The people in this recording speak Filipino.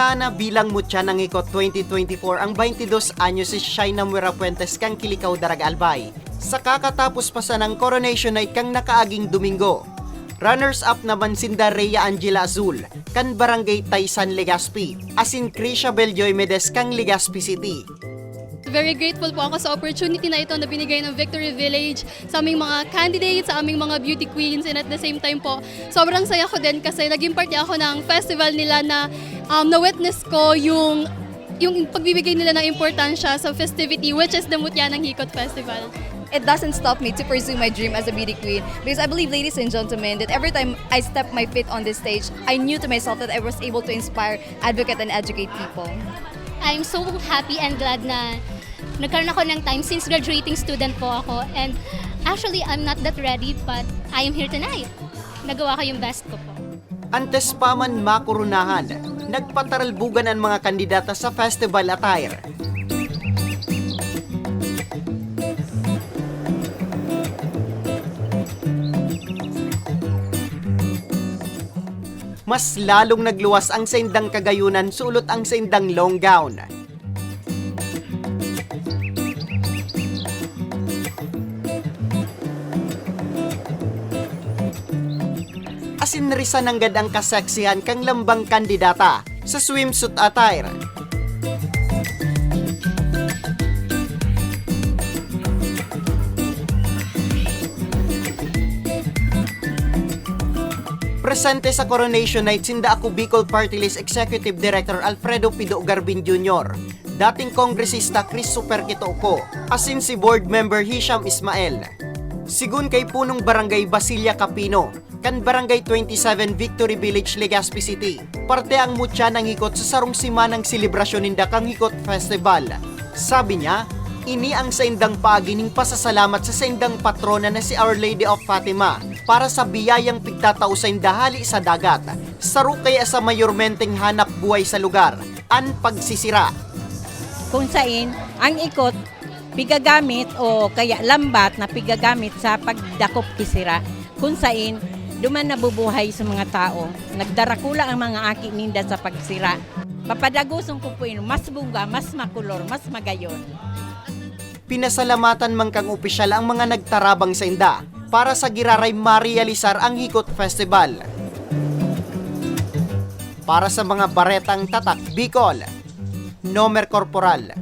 Ginana bilang mutya ng Ikot 2024 ang 22 anyos si Shaina Muera Puentes kang kilikaw darag albay. Sa kakatapos pa sa ng coronation night kang nakaaging Domingo. Runners-up naman sinda Rhea Angela Azul, kan Barangay Taysan Legazpi, asin Krisha Beljoy Medes kang Legazpi City. Very grateful po ako sa opportunity na ito na binigay ng Victory Village sa aming mga candidates, sa aming mga beauty queens, and at the same time po, sobrang saya ko din kasi naging parte ako ng festival nila na um, na-witness ko yung yung pagbibigay nila ng importansya sa festivity which is the Mutya ng Hikot Festival. it doesn't stop me to pursue my dream as a beauty queen because I believe, ladies and gentlemen, that every time I step my feet on this stage, I knew to myself that I was able to inspire, advocate, and educate people. I'm so happy and glad na nagkaroon ako ng time since graduating student po ako. And actually, I'm not that ready but I am here tonight. Nagawa ko yung best ko po. Antes pa man makurunahan, nagpataralbugan ang mga kandidata sa festival attire. Mas lalong nagluwas ang saindang kagayunan sulot ang saindang long gown. Asinrisan ng ang kaseksihan kang lambang kandidata sa swimsuit attire. Presente sa coronation night sinda ako Bicol Party List Executive Director Alfredo Pido Garbin Jr., dating kongresista Chris Superkito Uko, asin si board member Hisham Ismael. Sigun kay punong barangay Basilia Capino, kan barangay 27 Victory Village, Legazpi City. Parte ang mutya ng ikot sa sarong simanang selebrasyon ninda kang Ikot Festival. Sabi niya, ini ang saindang pagining pasasalamat sa saindang patrona na si Our Lady of Fatima para sa biyayang pigtatao sa indahali sa dagat. Saro kaya sa mayormenteng hanap buhay sa lugar, an pagsisira. kung sain ang ikot pigagamit o kaya lambat na pigagamit sa pagdakop kisira kung sain duman nabubuhay sa mga tao. Nagdarakula ang mga aki ninda sa pagsira. Papadagusong ko mas bunga mas makulor mas magayon. Pinasalamatan man kang opisyal ang mga nagtarabang sa inda. Para sa giraray marealisar ang Hikot Festival. Para sa mga baretang tatak Bicol, Nomer Corporal,